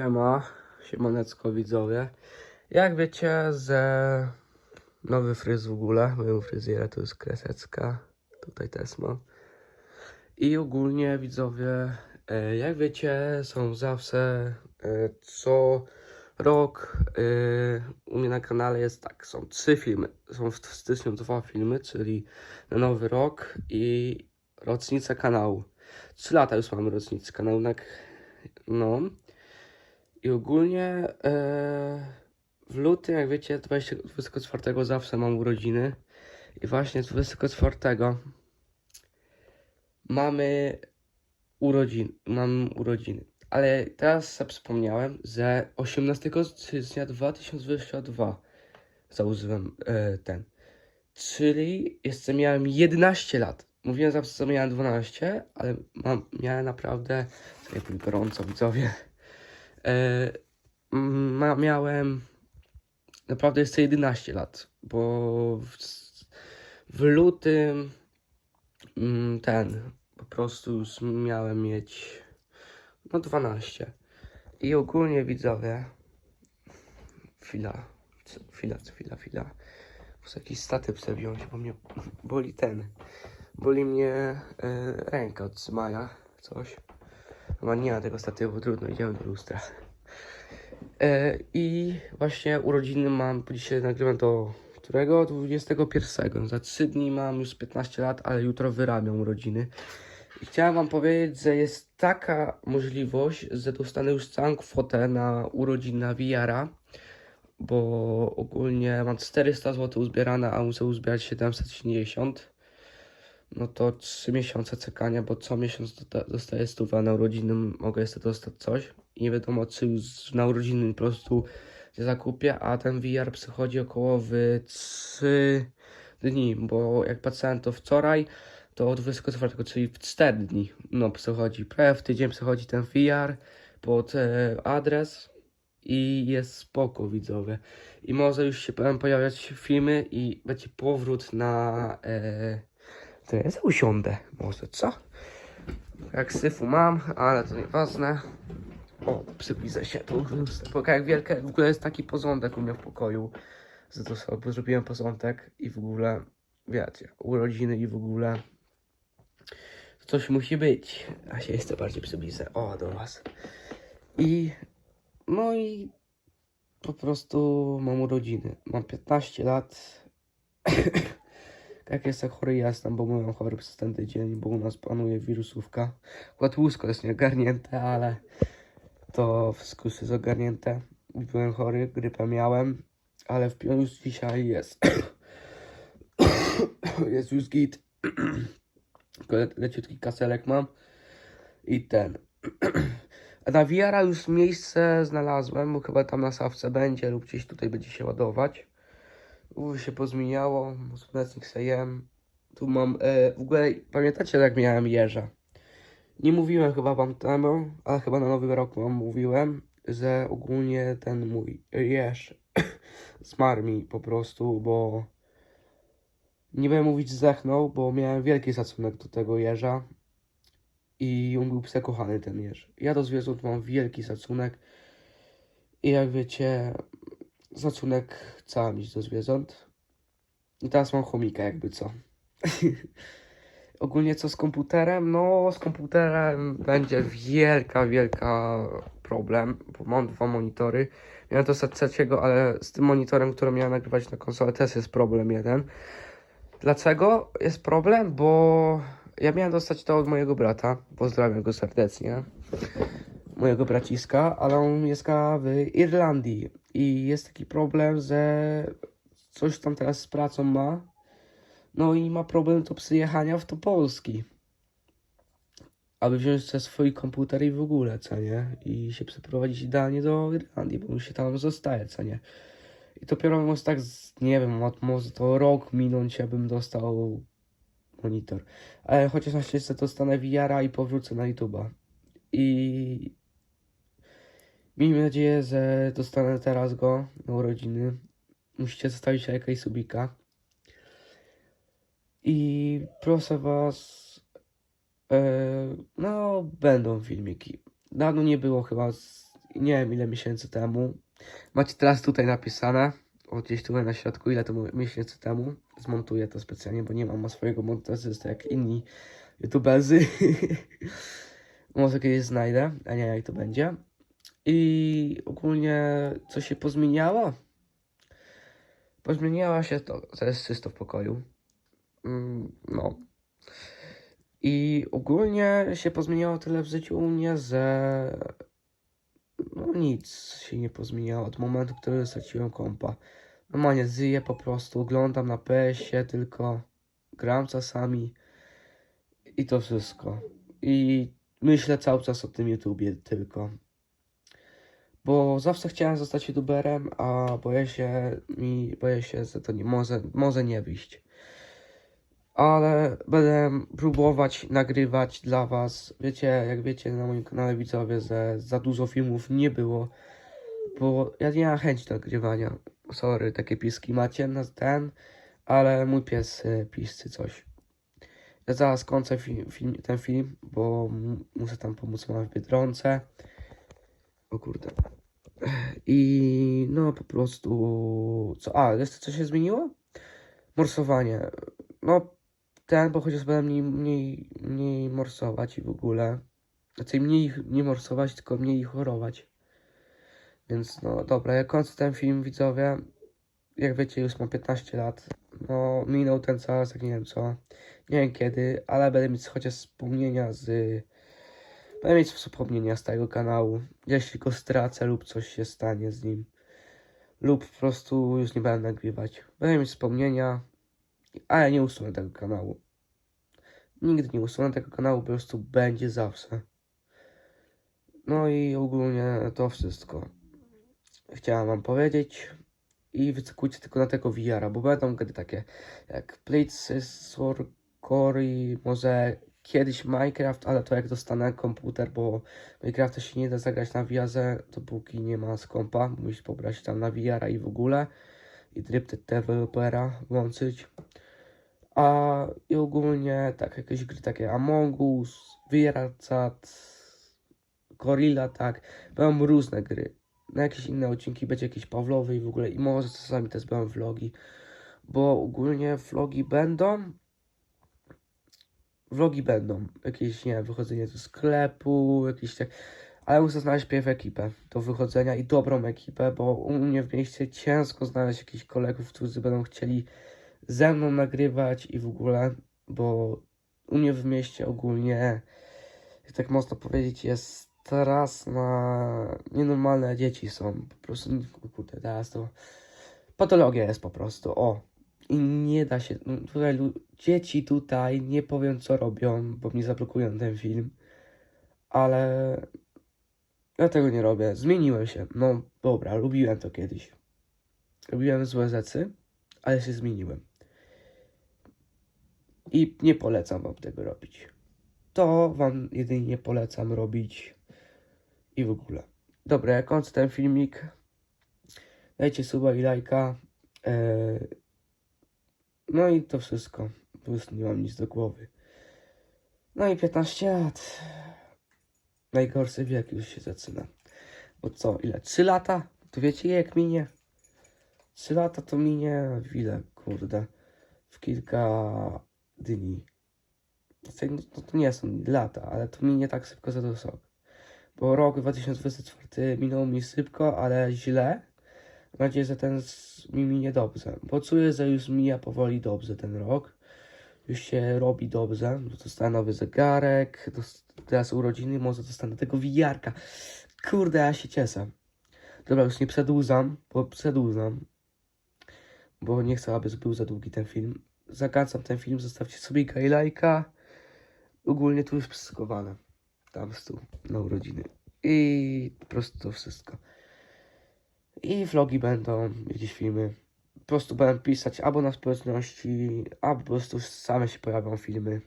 Siema, siemanecko widzowie. Jak wiecie, że nowy fryz w ogóle, moją fryzjerę to jest Kresecka, tutaj też mam. I ogólnie widzowie, e, jak wiecie, są zawsze e, co rok e, u mnie na kanale jest tak, są trzy filmy. Są w styczniu dwa filmy, czyli na nowy rok i rocznica kanału. Trzy lata już mamy rocznicę kanału, tak, no. I ogólnie e, w lutym, jak wiecie, 20, 24 zawsze mam urodziny. I właśnie 24 mamy urodziny. Mam urodziny. Ale teraz sobie przypomniałem, że 18 stycznia 2022 założyłem e, ten. Czyli jeszcze miałem 11 lat. Mówiłem zawsze, że miałem 12, ale mam, miałem naprawdę. Sobie gorąco, widzowie. E, ma, miałem naprawdę jeszcze 11 lat, bo w, w lutym mm, ten po prostu miałem mieć no 12. I ogólnie widzowie chwila, chwila, chwila, chwila. Muszę jakiś statyw sobie wziąć, bo mnie boli ten. Boli mnie e, ręka od trzymania, coś. No nie ma tego statywu, trudno, idziemy do lustra. E, I właśnie urodziny mam, dzisiaj nagrywam do którego? 21. Za 3 dni mam już 15 lat, ale jutro wyrabiam urodziny. I chciałem wam powiedzieć, że jest taka możliwość, że dostanę już całą kwotę na urodziny na VR-a, bo ogólnie mam 400 zł uzbierane, a muszę uzbierać 750 no to 3 miesiące czekania, bo co miesiąc dosta- dostaję stówę na urodziny, mogę jeszcze dostać coś i nie wiadomo czy już na urodziny po prostu się zakupię, a ten VR przychodzi około w 3 dni, bo jak patrzyłem to wczoraj, to od 24, czyli w 4 dni, no przychodzi, prawie w tydzień przychodzi ten VR pod e, adres i jest spoko widzowie. I może już się pojawiać filmy i będzie powrót na... E, to ja sobie usiądę, może co? Jak syfu mam, ale to nieważne. O, przypisę się tu. Bo jak wielkie, w ogóle jest taki porządek u mnie w pokoju. Że to sobie zrobiłem porządek i w ogóle, wiecie, urodziny i w ogóle coś musi być. A się jeszcze bardziej przypisę. O, do was. I, no i po prostu mam urodziny. Mam 15 lat. Jak jestem chory, jestem, bo byłem chory przez ten tydzień, bo u nas panuje wirusówka. Akurat łóżko jest nieogarnięte, ale to wszystko jest ogarnięte. Byłem chory, grypę miałem, ale w już dzisiaj jest. jest już git. Tylko le leciutki kaselek mam. I ten. A na wiara już miejsce znalazłem, bo chyba tam na sawce będzie lub gdzieś tutaj będzie się ładować. Uwy się pozmieniało, słonecznik se jem. Tu mam, e, w ogóle pamiętacie jak miałem jeża? Nie mówiłem chyba wam temu, ale chyba na nowy rok wam mówiłem, że ogólnie ten mój jeż zmarł mi po prostu, bo nie będę mówić zdechnął, bo miałem wielki szacunek do tego jeża i on był przekochany ten jeż. Ja do zwierząt mam wielki szacunek i jak wiecie, szacunek chcę mieć do zwierząt. I teraz mam chomika jakby co. Ogólnie co z komputerem? No z komputerem będzie wielka, wielka problem, bo mam dwa monitory. Miałem dostać trzeciego, ale z tym monitorem, który miałem nagrywać na konsolę też jest problem jeden. Dlaczego jest problem? Bo ja miałem dostać to od mojego brata. Pozdrawiam go serdecznie. Mojego braciska, ale on mieszka w Irlandii. I jest taki problem, że coś tam teraz z pracą ma. No i ma problem do przyjechania w to Polski. Aby wziąć te swój komputer i w ogóle, co nie? I się przeprowadzić idealnie do Irlandii, bo mu się tam zostaje, co nie? I dopiero może tak, nie wiem, mo- może to rok minąć, abym dostał monitor. Ale chociaż na szczęście dostanę VR-a i powrócę na YouTube'a. I miejmy nadzieję, że dostanę teraz go na urodziny. Musicie zostawić lajka subika. I proszę was, e, no będą filmiki. Dawno nie było chyba z nie wiem ile miesięcy temu. Macie teraz tutaj napisane, o gdzieś tutaj na środku, ile to miesięcy temu. Zmontuję to specjalnie, bo nie mam swojego montażysty jak inni youtuberzy. Może kiedyś znajdę, a nie jak to będzie. I ogólnie co się pozmieniało? Pozmieniała się to, teraz czysto w pokoju. Mm, no. I ogólnie się pozmieniało tyle w życiu u mnie, że no nic się nie pozmieniało od momentu, kiedy straciłem kompa. Normalnie żyję po prostu, oglądam na PS-ie tylko, gram czasami i to wszystko. I myślę cały czas o tym YouTubie tylko. Bo zawsze chciałem zostać youtuberem, a boję się mi, boję się, że to nie może, może nie wyjść. Ale będę próbować nagrywać dla was. Wiecie, jak wiecie na moim kanale widzowie, że za dużo filmów nie było. Bo ja nie mam chęci do nagrywania. Sorry, takie piski macie na ten, ale mój pies y, piscy coś. Ja zaraz kończę film, film, ten film, bo muszę tam pomóc mamie w Biedronce. O kurde. I no po prostu. Co? A, jeszcze co się zmieniło? Morsowanie. No ten, bo chociaż będę mniej, mniej, mniej morsować i w ogóle. Znaczy mniej nie morsować, tylko mniej chorować. Więc no dobra, ja kończę ten film widzowie. Jak wiecie, już mam 15 lat. No, minął ten czas, jak nie wiem co. Nie wiem kiedy, ale będę mieć chociaż wspomnienia z. Będę mieć wspomnienia z tego kanału. Jeśli go stracę lub coś się stanie z nim. Lub po prostu już nie będę nagrywać. Będę mieć wspomnienia, ale nie usunę tego kanału. Nigdy nie usunę tego kanału, po prostu będzie zawsze. No i ogólnie to wszystko. Chciałem wam powiedzieć. I wyczekujcie tylko na tego VR-a, bo będą gry takie jak Blade Core i może kiedyś Minecraft, ale to jak dostanę komputer, bo Minecrafta się nie da zagrać na VR-ze, dopóki nie ma z kompa. Musisz pobrać tam na VR-a i w ogóle. I Drifted Developera włączyć. A i ogólnie tak, jakieś gry takie Among Us, VRCat, Gorilla, tak. Będą różne gry. Na jakieś inne odcinki będzie jakieś Pawlowy i w ogóle. I może czasami też będą vlogi. Bo ogólnie vlogi będą. Vlogi będą. Jakieś, nie wychodzenie do sklepu, jakieś tak. Ale muszę znaleźć pierw ekipę do wychodzenia i dobrą ekipę, bo u mnie w mieście ciężko znaleźć jakichś kolegów, którzy będą chcieli ze mną nagrywać i w ogóle, bo u mnie w mieście ogólnie, jak tak można powiedzieć, jest teraz na nienormalne dzieci są. Po prostu, kurde, teraz to patologia jest po prostu, o. I nie da się, no, tutaj lu- dzieci tutaj, nie powiem co robią, bo mi zablokują ten film, ale ja tego nie robię, zmieniłem się, no dobra, lubiłem to kiedyś. Robiłem złe rzeczy, ale się zmieniłem. I nie polecam wam tego robić. To wam jedynie polecam robić i w ogóle. Dobra, kończę ten filmik, dajcie suba i lajka. Eee, no i to wszystko. Po prostu nie mam nic do głowy. No i 15 lat. Najgorszy wiek już się zaczyna. Bo co, ile? 3 lata? To wiecie jak minie? 3 lata to minie w ile, kurde? W kilka dni. No to nie są lata, ale to minie tak szybko za to sok. Bo rok 2024 minął mi szybko, ale źle. Nadzieję, że ten mi minie dobrze. Bo czuję, że już mija powoli dobrze ten rok. Już się robi dobrze. Dostanę nowy zegarek. Teraz urodziny, może dostanę tego wijarka. Kurde, ja się cieszę. Dobra, już nie przedłużam, bo przedłużam. Bo nie chcę, aby był za długi ten film. Zakańczam ten film, zostawcie sobie i lajka. Ogólnie tu już przyskowane. Tam stół na urodziny. I po prostu to wszystko. I vlogi będą, jakieś filmy. Po prostu będę pisać albo na społeczności, albo po prostu same się pojawią filmy.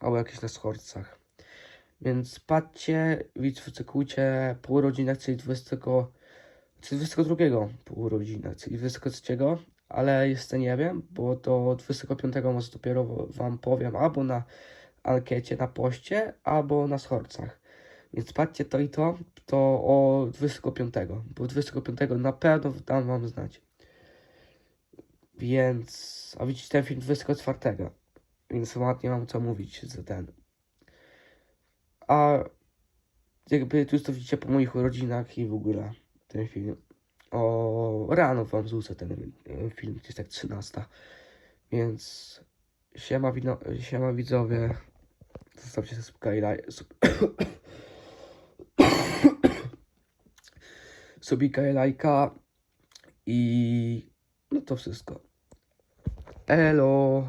Albo jakieś na shortsach. Więc patrzcie, widz, wyczekujcie po urodzinach, czyli 20, czyli 22 po urodzinach, czyli 23, ale jeszcze nie wiem, bo do 25 może dopiero wam powiem, albo na ankiecie, na poście, albo na shortsach. Więc patrzcie to i to, to o 25, bo 25 na pewno dam wam znać. Więc, a widzicie ten film 24, więc ładnie mam co mówić za ten. A jakby tu to widzicie po moich urodzinach i w ogóle ten film. O rano wam zrzucę ten film, gdzieś tak 13. Więc siema, wino, siema widzowie. Zostawcie subika subika i lajka. I no to wszystko. Elo.